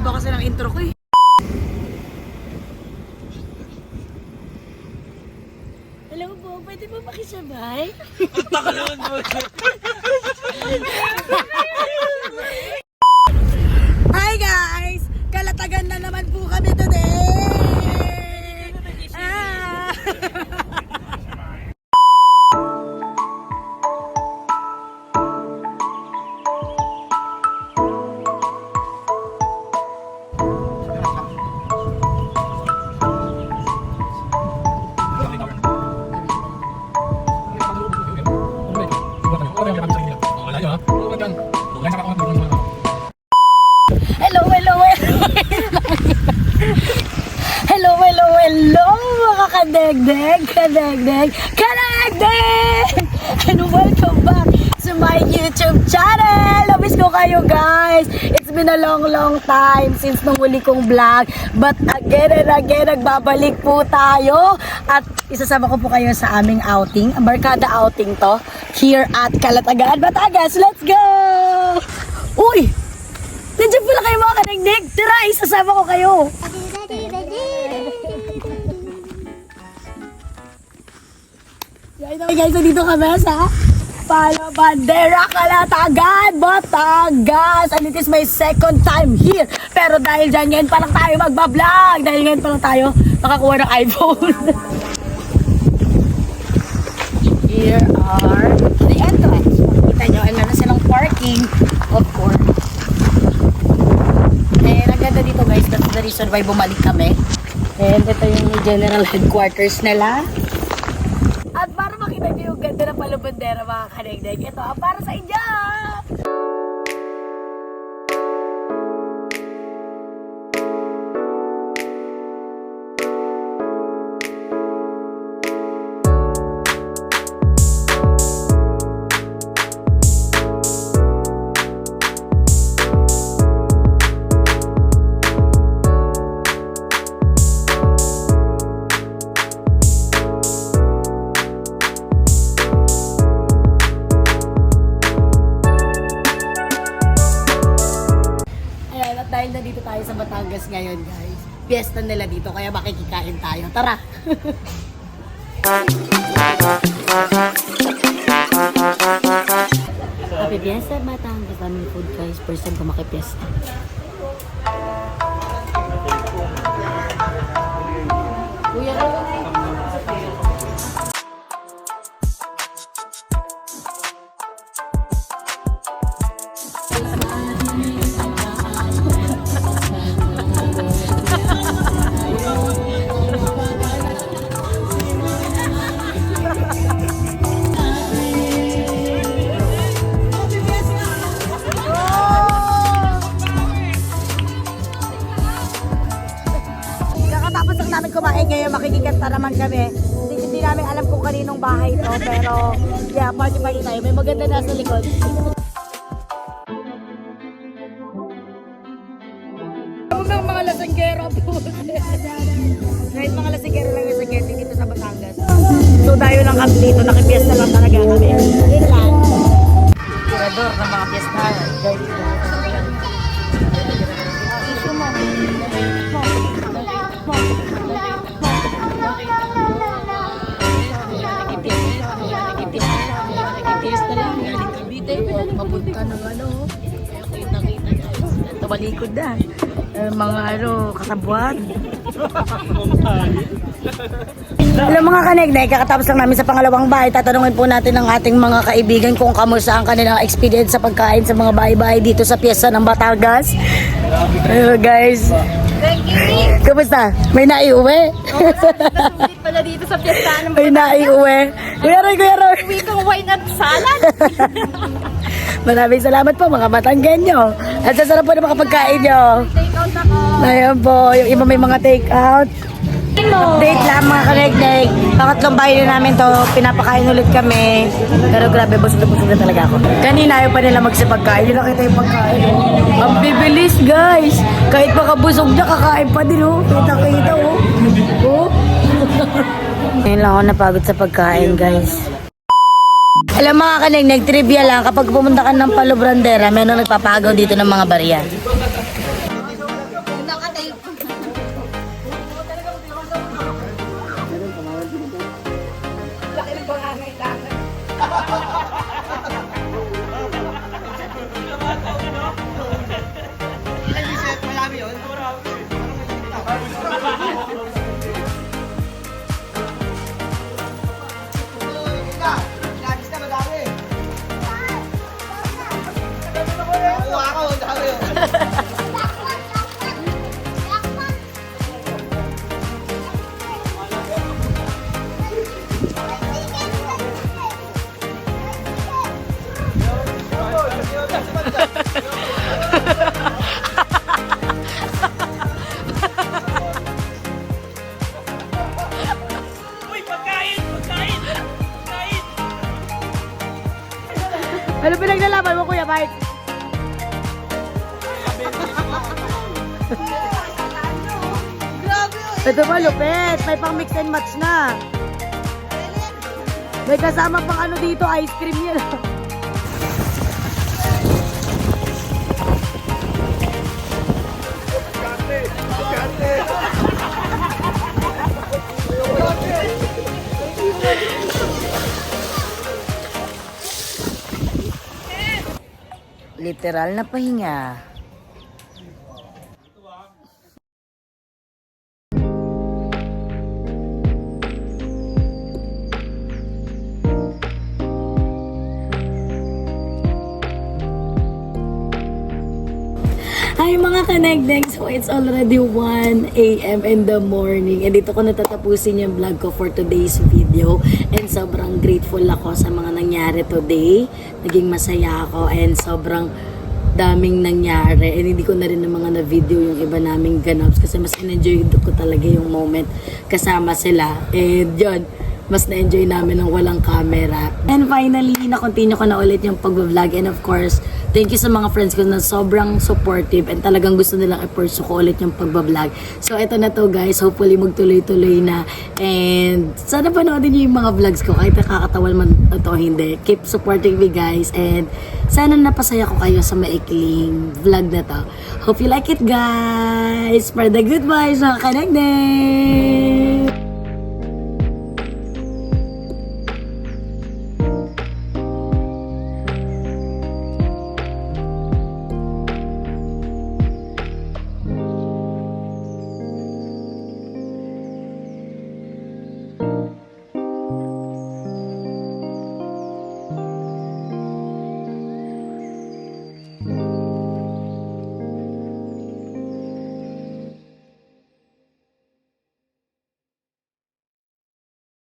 haba kasi ng intro ko eh. Hello po, pwede po makisabay? Hi guys! Kalatagan na naman po kami today! Hello, hello, hello. hello, hello, hello, mga kadegdeg, kadegdeg, kadegdeg! And welcome back to my YouTube channel! Labis ko kayo, guys! It's been a long, long time since nung huli kong vlog. But again and again, nagbabalik po tayo. At isasama ko po kayo sa aming outing. Barkada outing to. Here at Calatagan, Batangas. Let's go! Uy! Kanigdig. Tara, isasama ko kayo. Hey guys, dito kami sa Palabandera, Kalatagan, Batangas. And it is my second time here. Pero dahil dyan, ngayon pa lang tayo magbablog. Dahil ngayon pa lang tayo nakakuha ng iPhone. here are the entrance. Makikita nyo, and meron silang parking, of course. And ang ganda dito guys, that's the reason why bumalik kami. And ito yung general headquarters nila. At para makita niyo yung ganda ng palubandera mga kanegdeg, ito ang para sa inyo! Batangas ngayon guys, piyesta nila dito, kaya makikikain tayo. Tara! Happy Fiesta Batangas, daming food guys. First time ko makipiesta. Lang namin kumain ngayon, makikikanta naman kami. Hindi, hindi namin alam kung kaninong bahay to, pero yeah, party party tayo. May maganda na sa likod. Huwag mga lasanggero po. Kahit mga lasanggero lang yung sagyete dito sa Batangas. So tayo lang kami dito, nakipiesta lang talaga kami. Yun lang. Tirador ng mga piyesta. Issue ng ano, kita-kita guys. Ito malikod na. Eh, mga ano, kasabuan. Hello mga kanegna, kakatapos lang namin sa pangalawang bahay. Tatanungin po natin ang ating mga kaibigan kung kamusta ang kanilang experience sa pagkain sa mga bahay-bahay dito sa piyesa ng Batangas. Hello guys. Kamusta? May naiuwi? Sulit pala dito sa piyesta ng May naiuwi? Kuya Roy, Kuya Roy. wikang wine at salad. Maraming salamat po mga Batanggenyo. At sa sarap po ng mga pagkain nyo. Take out ako. Ayan po, yung iba may mga take out. Update lang mga kanegnek. Pangatlong bahay na namin to, pinapakain ulit kami. Pero grabe, busog na busog talaga ako. Kanina ayaw pa nila magsipagkain. Hindi nakita yung pagkain. Ang bibilis guys. Kahit makabusog na, kakain pa din oh. Kita kita oh. Oh. Ngayon lang ako napagod sa pagkain guys. Alam mga kanegnek, trivia lang, kapag pumunta ka ng Palo Brandera, meron nagpapagaw dito ng mga barya. Ano pinaglalaban mo, Kuya Bart? Ito ba, lupit. May pang mix and match na. May kasama pang ano dito, ice cream yan. Literal na pahinga. Hi mga kanegdeng! So it's already 1 a.m. in the morning and dito ko natatapusin yung vlog ko for today's video and sobrang grateful ako sa mga nangyari today. Naging masaya ako and sobrang daming nangyari and hindi ko na rin ng mga na-video yung iba naming ganaps kasi mas in-enjoy ko talaga yung moment kasama sila and yun mas na-enjoy namin ng walang camera. And finally, na-continue ko na ulit yung pag-vlog. And of course, thank you sa mga friends ko na sobrang supportive and talagang gusto nilang i-pursue ko ulit yung pag-vlog. So, ito na to guys. Hopefully, magtuloy-tuloy na. And sana panoodin niyo yung mga vlogs ko. Kahit nakakatawa man ito hindi. Keep supporting me guys. And sana napasaya ko kayo sa maikling vlog na to. Hope you like it guys. For the good vibes, mga kanagday!